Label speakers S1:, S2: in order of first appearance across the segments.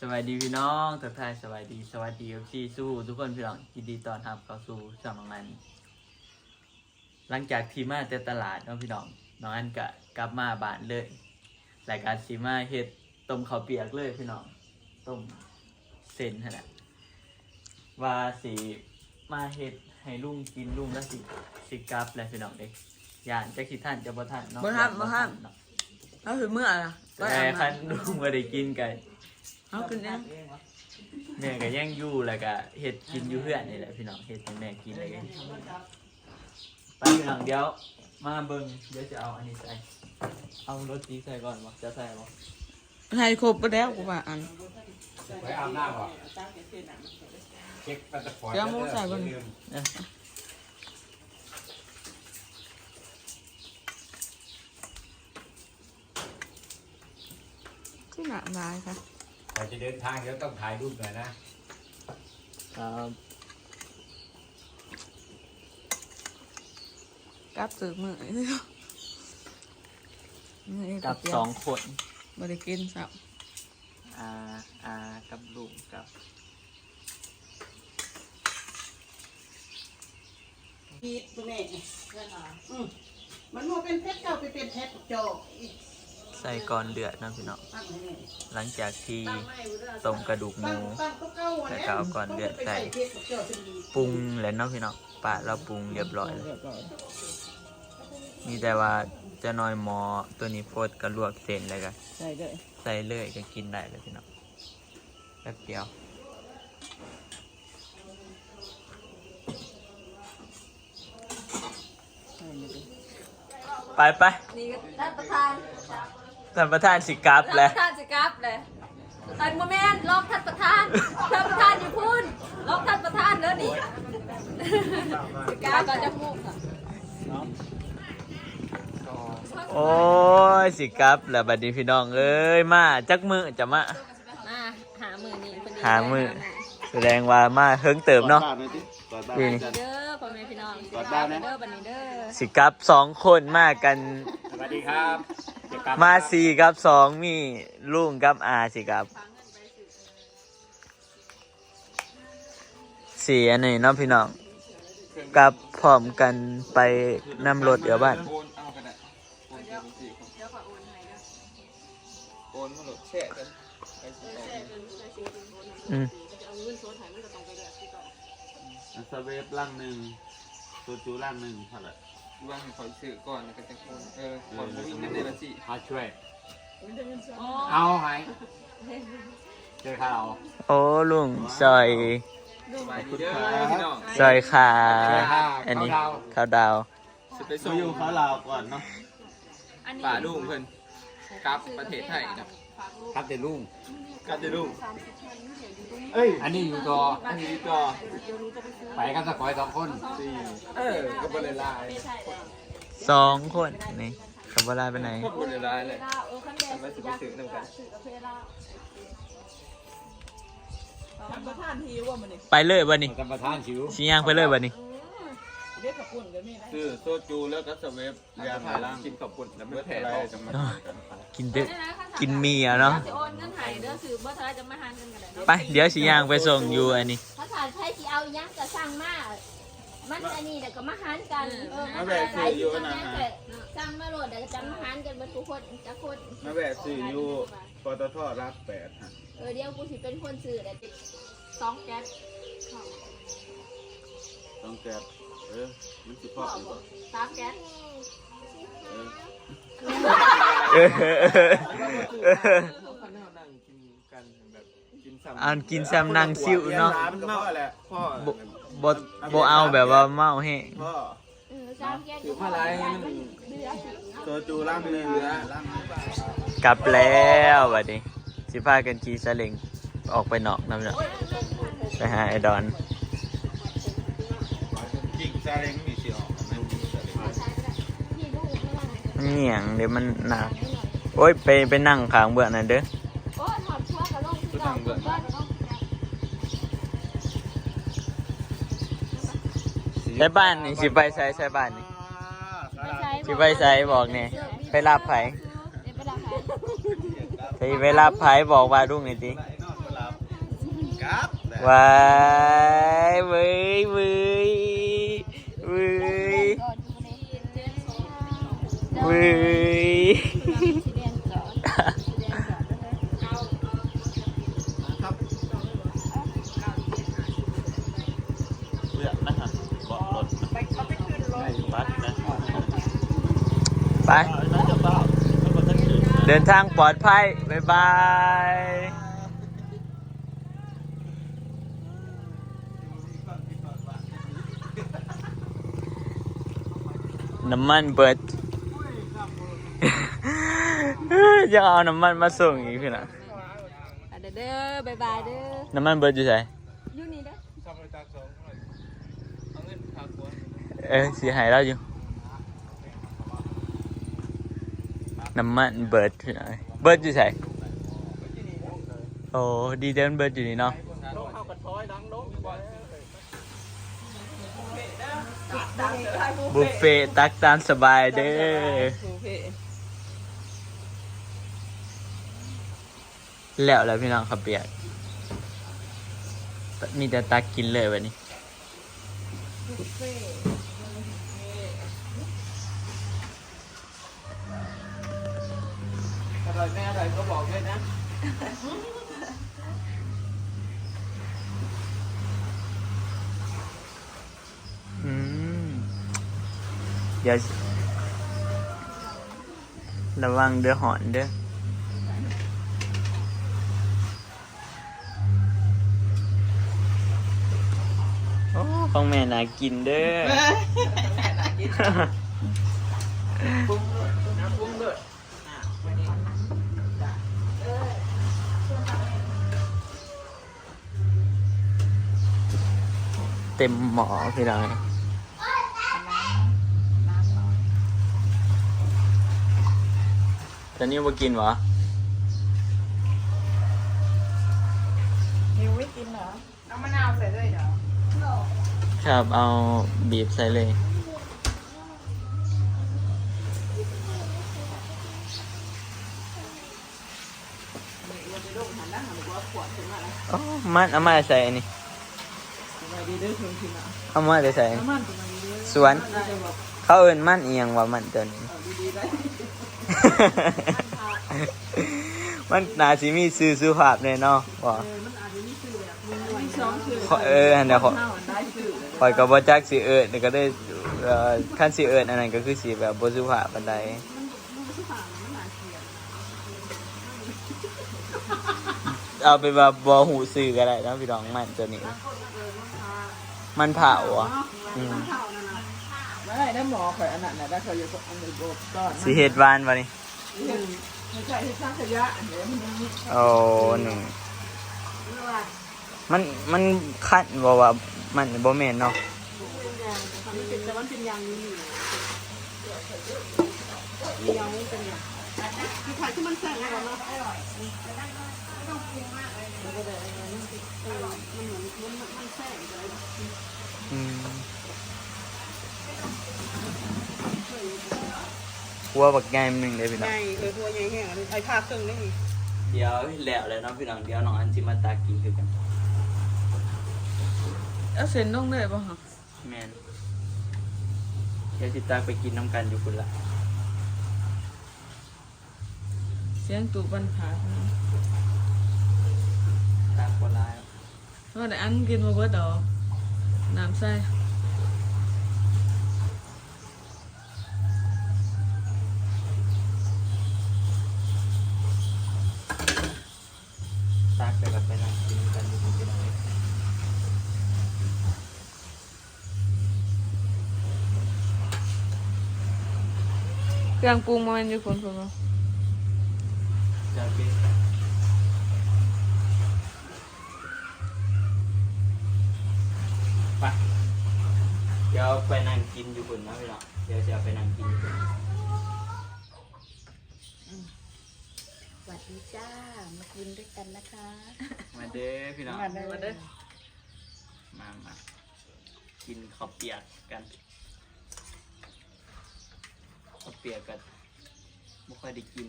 S1: สวัสดีพี่น้องทักทายสวัสดีสวัสดีพี่สู้ทุกคนพี่น้องยินดีต้อนรับเข้าสู่ช่องน้องนันหลังจากที่มาแต่ตลาดเนาะพี่น้องน้องอันก็กลับมาบ้านเลยรายการสีมาเฮ็ดต้มข้าวเปียกเลยพี่น้องต้มเส้นขนาดว่าสีมาเฮ็ดให้ลุงกินลุงแล้วสิสิกลับแล้วพี่น้องเด็กย่านจะคิดท่านจะบ่ท่านเนาะ
S2: บ่ทันบ่ทัน
S1: เนาะ
S2: เอาถึงเมื่อล่ะก็
S1: แต่
S2: เอา
S1: คั
S2: มาน
S1: ลุงบ่ได้กินกัน
S2: เอาขึ้นเอง
S1: แม่ก็ยังอยู่แล้วก็เฮ็ดกินอยู่เพื่อนนี่แหละพี่น้องเฮ็ดให้แม่กินอะไรกันไปพี่น้องเดี๋ยว มาเบิ่งเดี๋ยวจะเอาอันนี้ใส่ เอารสดีใส่ก่อนบ่จะใส่บ่
S2: ให้ครบไปแล้วกูว่าอัน
S3: ไปอาบน้ำก่อนเช็คปัตตะพอย
S2: เดี๋ยวหมูใส่บน
S1: เอ้ย
S2: ที่หนักลายค่ะ
S3: แต่จะเดินทางเดี๋ยวต้องถ่ายรูปหน่อยนะ
S1: ครับ
S2: กลับสืบมือมือ
S1: กับสองคน
S2: บริกินสับ
S1: อาอากับลุงกับ
S4: พีดตัวนี้อืมมันโมเป็นเพชรเก่าไปเป็นเพชรโจกอีก
S1: ใส่ก่อนเดือดนะพี่น้องหลังจากที่ต้มกระดูกหมู
S4: งตั้งก็เก่าอะ
S1: แล้วก็เอาก่อนเดือดใส่
S4: ป
S1: รุงแล้วเนาะพี่น้องปะเราปรุงเรียบร้อยแล้วมีแต่ว่าจะน้อยหมอตัวนี้โฟดก็ลวกเส้นแล้วก็
S2: ใส่เลย
S1: ใส่เลยก็กินได้เลยพี่น้องแป๊บเดียวไปไป
S5: นี่ก็ท่านประธาน
S1: ท่านประธานสิกลับ
S5: ท่าน
S1: แล้ว
S5: ประธานสิกลับเลยอันโมเมนต์ล็อกท่านประธานท่านประธานอยู่พูนล็อกท่านประธานเด้อนี่สิกลับก่อนจะมุกอะ
S1: โอ้ยสิกลับแล้วบัดนี้พี่น้องเอ้ยมาจักมือจะมา
S5: มาหามือนี่พอดี
S1: หามือ แสดงว่ามาเฮิงเติมเนาะนี่
S5: เด้อพ่อแม่พี่น้องกอดบ้านนะ เด้อบันนี้เด้อ
S1: สิกลับสองคนมากัน
S3: สวัสดีครับเดี๋ยวกลับ
S1: มาสี่กับสองมีลุงกับอาสิครับสี่อันนี้เนาะพี่น้องกลับพร้อมกันไปนำรถเดี๋ยวบ้าน
S5: เดี๋ยวขอโอนให้เด้อ
S6: โอนมาโหลดแช่กันไปสิ
S5: เออแช่เงินใส่ซีดีโอนให้
S1: อืม
S5: ก็จะเอาเงินโซนให้มันก็ต้องไปแบบที่ก่อน
S7: สเวฟล่างหนึ่งตัวจูล่างหนึ่งเท่าไหร่
S6: วางให้คอยซื้อก่อนแล้วก็จะโอนเออคอยวิ่งกันได้ละสิ
S3: มาช่วย
S5: อ๋อ
S3: เอาไหมเจอข้าว
S1: โอ้ลุงซอย
S6: สบายดีเด้อพี่น้อง
S1: ซอยขาอันนี้ข้าวดาว
S6: จะไป
S7: มา
S6: ส่ง
S7: อยู่เขาลาวก่อนเนาะ
S5: อันนี้
S6: ป่าลุงเพิ่นกลับประเทศไทยนะ
S5: ฝากลูก
S3: ครับเดี๋ยวลุง
S6: กลับจะลุง
S5: สามสิบพันเดี๋ยวอยู่ตรงนี้
S3: เอ้ยอันนี้อยู่ต่อ
S6: อันนี้ต่อ
S5: เดี๋ยวหนูจะไปซื้อ
S3: ไปกันสักคอยสองคน
S6: สี่เออก็บริลาย
S5: ไม่ใช่แล้ว
S1: สองคนนี่ขับเวลาไปไหน
S6: ก็บริลายเลย
S5: เออขั้นแดง
S6: ทำไมถึงไปซื้อนำกัน
S5: ซื้อกับเพล่า
S2: ท่านประธานทีว่ามันนี่
S1: ไปเลยวันนี้
S3: ท่านประธานชิว
S1: ชี้ย่างไปเลยวันนี้
S2: เรียกกับปุ่นกันนี่นะ
S7: คือโซจูแล้วก็สเวฟยาถ่ายล่าง
S6: กินขอบคุณแล้ว
S7: เมื่
S6: เมื่
S7: อ
S6: อ
S7: แผ่
S6: แผ่
S7: เรา
S6: เรา
S7: จะมา
S1: กินเด้อกินเมียเนาะ
S5: จะโอนเงินไห้เด้อซื้อเมื่อเธอจะมาหันกันกันเลย
S1: ไปเดี๋ยวสีย่างไปส่งอยู่อันนี้
S8: ภาษาไทยที่เอายังจะสั่งมามันอันนี้เดี๋ยวก็มาหารกันเออ
S7: มาแบกสื่ออยู่นะ
S8: ยัง
S7: ฮะ
S8: ก็สั่งมาโหลดเดี๋ยวก็จะมาหารกันเบรรทุกคนจะคน
S7: มาแบกสื่ออยู่ปตทรักแปดฮะ
S8: เออเดี๋ยวกูสิเป็นคนซื้อเดี๋ยว
S5: สองแก๊ส
S7: ต้องแกะ เออ มันสิพอหรือเปล่า
S5: สามแก๊ส
S7: เออ
S1: เออ
S6: เขานั่งกินกันแบบกินซ้ำ
S1: อันกินซ้ำนางซิวเนาะ
S7: มันเมาแหละพ่อ
S1: บ่บ่บ่เอาแบบว่าเมาแห้ง
S7: พ่อ
S8: เออสามแก้ว
S6: ถือมาลายให้มัน
S8: เดือสิ
S7: โซจูล่างหนึ่งล่างหนึ่ง
S1: กลับแล้วบัดนี้สิพากันขี่ซาเล้งออกไปนอกน้ำเนาะไปหาไอ้ดอน
S7: กิ่ง ซาเล้งมีสิออกนั่นกิ่งซาเล้ง
S8: พี่ลูกไม่ว่า
S1: เหนียงเดี๋ยวมันหนัก โอ้ยไปไปนั่งขางเบื่อนั่นเด้อ
S8: โอ้ยถอดชั่วกับลงที่เราเพื่อนเนาะ
S1: ใช้บ้านนี่สิไปใช้ใช้บ้านนี่สิไปใช้บอกเนี่ยไปรับไผ
S8: เดี๋ยวไปรับใคร
S1: สิไปรับไผบอกว่าลุงนี่ติ
S7: นอกครับ
S1: วายเว้ยเว้ย เว้ย
S8: เรื
S1: อกนะครับเบาะ
S4: ปเขาไปขึ้นรถ
S1: บัสนะไป เดินทางปลอดภัย บ๊ายบายน้ำมันเบิด ยังเอาน้ำมันมาส่งอีกพี่นะ
S5: อะเด้อเด้อบายบายเด้อ
S1: น้ำมันเบิดอยู่ไหน
S5: อยู่นี่เด้อ
S1: เออสีหายแล้วอยู่ น้ำมันเบิดพี่น้อยเบิดอยู่ไหนโอ้ดีเดินเบิดอยู่นี่เนาะบุฟเฟ่ต์ตักตามสบายเด้อ
S2: โอเค
S1: แล้วแล้วพี่น้องขับเปียกมีแต่ตักกินเลยวันนี้
S2: อร่อยไม่อร่อยก็บอกด้วยนะ
S1: อืมเดี๋ยวระวังเด้อหอนเด้อ ของแม่น่ากินเด้อ
S2: ปรุงเลยนะปรุงเลยอะวันนี้
S1: เต็มหมอพี่น้องตอนนี้มากินวะ
S2: นิวไม่กินเหรอ
S4: เอามะนาวใส่ด้วยเหรอ
S1: ครับ เอาบีบใส่เลยโอ้มันเอามาใส่อันนี้
S2: สบายดีเด้อคุณพี่น้อง
S1: เอามาใส่อัน
S2: น้ำ
S1: นี้
S2: มันสบายดีเด้อ
S1: สวน
S2: ได้บอก
S1: เขาเอินมันเอียงว่ามันตัวนี้
S2: เอาดีๆได้
S1: มันน่าสิมีซื้อสุภาพเลยเนาะว่า
S2: มีสองชื่อ
S1: ขอเอออันเดียวขอ
S2: ข้าวอันได้ชื่อเลย
S1: คอยกับบ่จักสิเอิญก็ได้เอ่อขั้นสิเอิญอันนั้นก็คือสิแบบบ่สุภาพปานใดเอาไปว่าบ่หูซื้อก็ได้นะพี่น้องมันตัวนี้ มันเผาอะอืม
S2: ไม่ได้ได้หมอข่อยอันนั้นน่ะได้ข่อยอยู่อันนี้โบกก่อน
S1: สิเฮ็ดหวานบ่นี่
S2: ไม่ใช่ที่สร้างขยะอันเดี๋ยวมันยังมี
S1: โอ้หนึ่งมัน มันคันบ่ว่ามันบ่แม่นเนาะ
S4: แต่มันเป็นยางนี้มียางนี้เป็นยางคือถ่ายที่มันแซ่บแล้วเนาะอร่อยไม่ต้องปรุงมากเลยมันก็ได้มันเออมันเหมือนมันมันแซ่บเลย
S1: อืมหัวบักใหญ่มันหนึงเด้อพี่น้อง
S4: ใหญ่เออตัวใหญ่แห้งไอ้ผ้าครึ่งนี่
S1: เดี๋ยวแล้วเลยเนาะพี่น้องเดี๋ยวน้องอันสิมาตากินคือกัน
S2: เอาเส้นลงเลยป่ะฮะ
S1: แม่นเดี๋ยวสิตากไปกินน้ำกันอยู่พุ่นละ
S2: เสียงตูบันขา
S1: ตากบ่หลาย
S2: เพราะได้อันกินมาเบิดดอกน้ำใส่
S1: ตากไปกับไปนั่งกินน้ำกันอยู่พุ่นพี่น้อง
S2: เค รื่องปรุงมันอยู่คนคนบ่
S1: จะเป็นไปเดี๋ยวไปนั่งกินอยู่พุ่นนะพี่น้องเดี๋ยวจะไปนั่งกินอยู่พุ่น
S8: สวัสดีจ้า มากินด้วยกันนะคะ
S1: มาเด้อพี่น้อง
S2: มาเด้อ
S1: มามากินข้าวเปียกกัน ข้าวเปียกกันไม่ค่อยได้กิน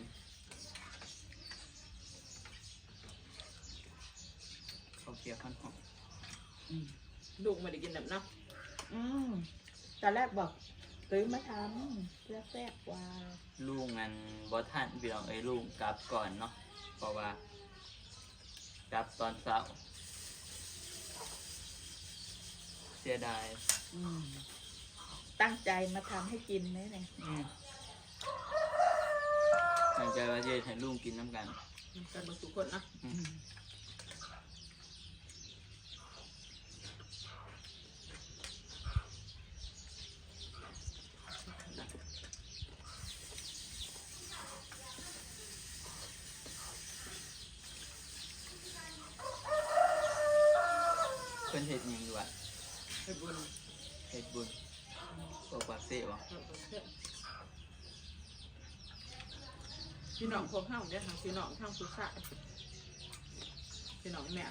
S1: ข้าวเปีขียวข้นหอม
S2: ลูกไม่ได้กินแบบเนาะอืมตอนแรกบอกซื้อมาทำแล้วแซ่บกว่า
S1: ลูกงันบอท่านพี่น้องเอ้ยลูกกลับก่อนเนาะ เพราะว่ากลับตอนเช้า เสียดาย
S2: อืมตั้งใจมาทำให้กินไหมเนี่ย
S1: อืม ตั้งใจว่าจะให้ลูกกินน้ำกัน
S2: กันมาทุกคนเนาะ
S1: อืมเพิ่นเห็ดหยังอยู่อะ
S2: ให้บุญ
S1: เห็ดบุญโอปากเซ่บ่
S2: พี่น้องพวกเข้าเนี่ยทางพี่น้องทางสุสานพี่น้องแม่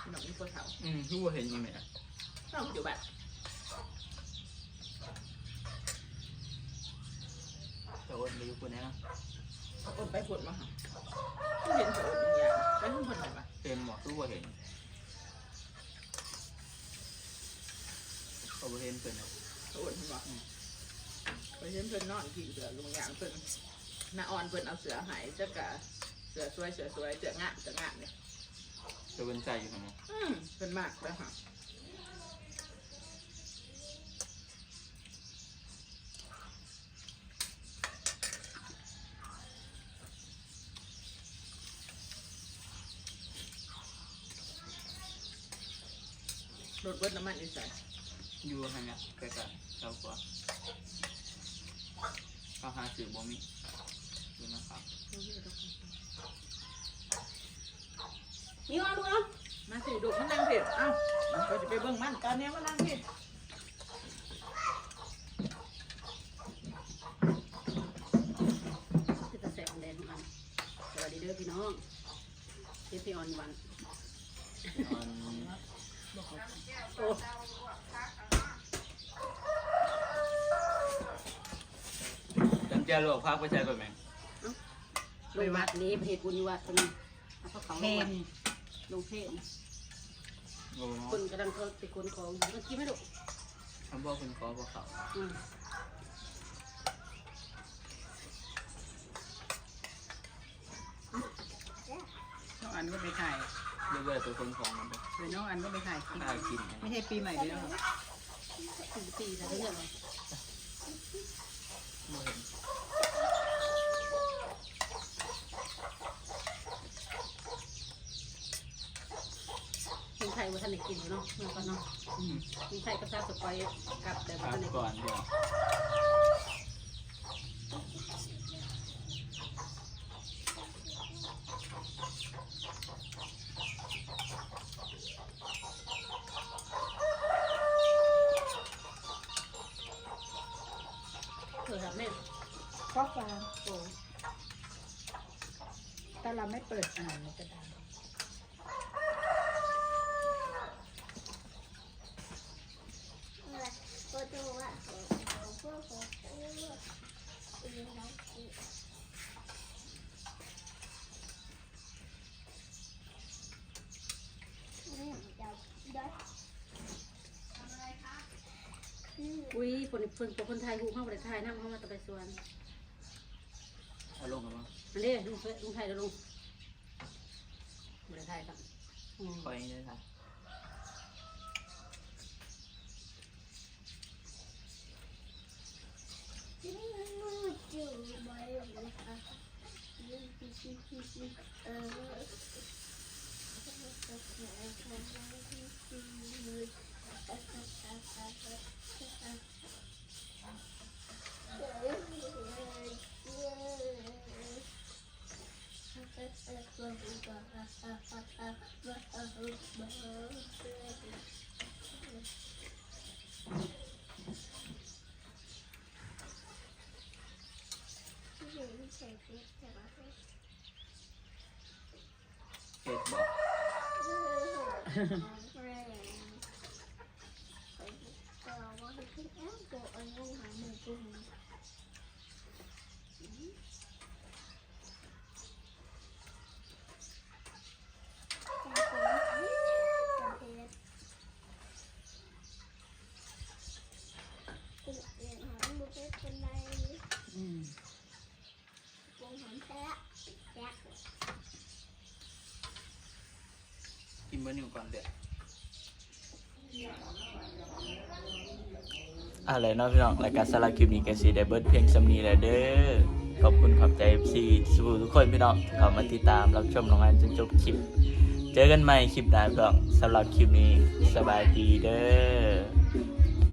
S2: พี่น้องนี่พวกเฒ่า
S1: อืมรู้ว่าเห็นยังไงอะ
S2: น้องอยู่แบบ
S1: แต่ว่าไม่รู้คนไหนนะ
S2: เขาคนไปฝนมาหาเขาเห็นเขาอดอย่างไปทั้งคนไหนปะ
S1: เห็นบอกรู้ว่าเห็นเขาบ่เห็นเพิ่นนะ
S2: เขาอดเห็นบ่ไปเห็นเพิ่นนอนกินเสือนลงอย่างเพิ่น น้าอ่อนเพิ่นเอาเสือหายเจ้ากะเสือสวยเสือสวยเสืองะเสืองะเนี่ย
S1: จะเป็นใจอยู่ข้างใน
S2: อืมเพิ่นมากแล้วค่ะรถเบิดน้ำมันอีใส่
S1: อยู่ข้างในใกล้ๆเท่ากว่าเขาหาสื่อบ่มีดู นะครับ
S5: นี่ว่าลูกเนาะ
S2: มาสิดูมันนั่งผิดเอ้าเราจะไปเบิ่งมันตอนนี้มันนั่งผิด
S4: คือตะแสงแดงของมันสวัสดีเด้อพี่น้องเจพี่ออนวัน
S1: นอน
S2: โอ้
S1: จำเจ้าลวกพักไปใช้ก่อนไหม
S4: ลงวัดนี้ประเทศบุญวัดตรงนี้เอาพระเขาลงวัดลงเทศ
S1: โอ้
S4: คนกำลังเขาไปคนของมันกินไม่ดู
S1: คำบอกคนขอบอกเขา
S4: อืม
S2: น้องอันก็ไปถ่าย
S1: เรื่อยๆตัวคนของมันไป
S2: เดี๋ยวน้องอันก็ไปถ่ายคลิป
S1: ถ้ากิน
S2: ไม่ใช่ปีใหม่เดียว
S4: สี่ปีแล้วเนี่ย
S1: บ่เห็น
S4: ค นไทยว่าท่านได้กินเนาะเมื่อก่อนเนาะคนไทยก็ทราบสไปกับแต่
S1: พั
S4: ว่ากท่านได้
S1: ก่อนเดี๋ยว
S4: เกิดแบบนี้
S2: ข้อความโอ้ถ้าเราไม่เปิดอ่านมันจะดัง
S8: ก็จะว่าของของพวกของพวกอืมน้องคือนี่มันจะได้อืม
S4: อุ้ยคนคนคนไทยหูเข้าประเทศไทยนั่งเข้ามาตะไปสวน
S1: เอาลงกันมั้ง
S4: อันนี้ลุงลุงไทยแล้วลุงประเทศไทยครับอืม
S1: คอยได้ค่ะ
S8: จู่ไปเลยค่ะเออ
S1: เห็ดบ วง
S8: มแกิ
S6: นบอยู่ก่อนเด็ด
S1: อะไรนะพี่น้องรายการสารคิวมีกระสีได้เบิร์ดเพียงสำนีแหละเด้อขอบคุณขอบใจเอฟซีสูทุกคนพี่น้องขอมาติดตามรับชมน้องอนจนจบคลิป เจอกันใหม่คลิปหน้าพี่น้องสำหรับคลิปนี้สบายดีเด้อ